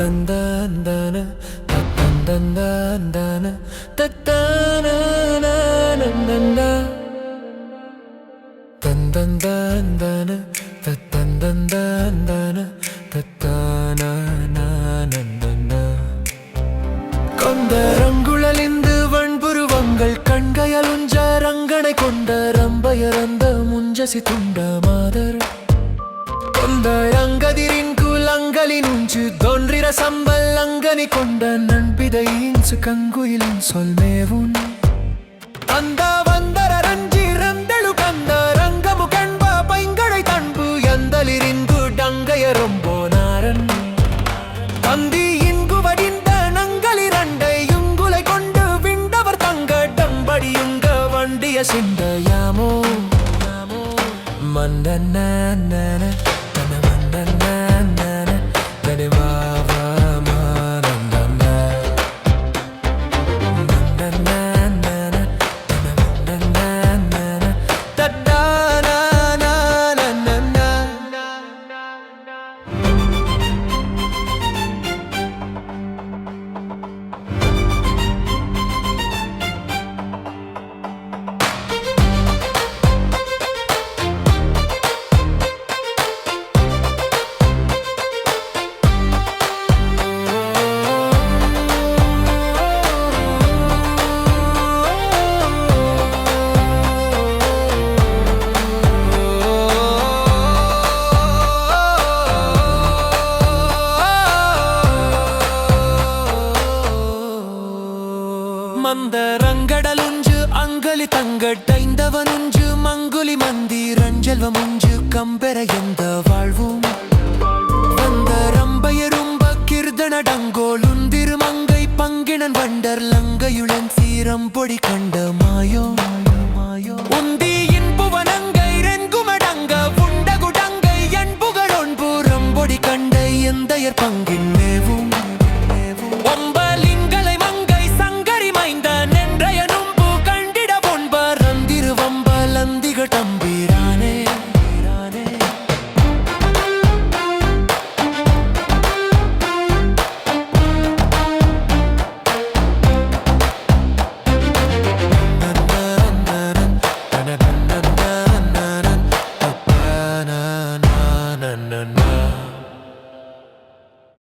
தந்தந்தன தத்தந்தந்தன தத்தானந்தந்த தந்தந்தந்தன தத்தந்தந்தன தத்தானந்தந்த கொண்டரங்குழலிந்து வண்புருவங்கள் கண்கையலுஞ்ச ரங்கனை கொண்ட ரம்பயரந்த முஞ்சசி துண்ட மாதர். கொந்த ரங்கதிரின் தோன்றிர சம்பல் அங்கனி கொண்ட நண்பிதையின்சு கங்குயிலின் சொல்மேவுன் அந்த வந்தர ரஞ்சிரந்தெழு கந்த ரங்கமு கண்ப பைங்கடை தன்பு எந்தலிரிந்து டங்கைய டங்கையரொம்போனாரன் தந்தி இங்கு வடிந்த நங்களிரண்டை யுங்குலை கொண்டு விண்டவர் தங்க டம்படியுங்க வண்டிய சிந்தையாமோ மந்தன தன மந்தரங்கடலுஞ்சு அங்கலி தங்கட்டைந்தவனுஞ்சு மங்குலி மந்தி ரஞ்சல்வமுஞ்சு கம்பெற எந்த வாழ்வும்? வந்த ரம்பைய ரொம்ப வந்தரம்பயரும்ப கிருதனடங்கோலுந்திருமங்கை பங்கினன் வண்டர் லங்கையுளன் சீரம் பொடி கண்ட மாயோ?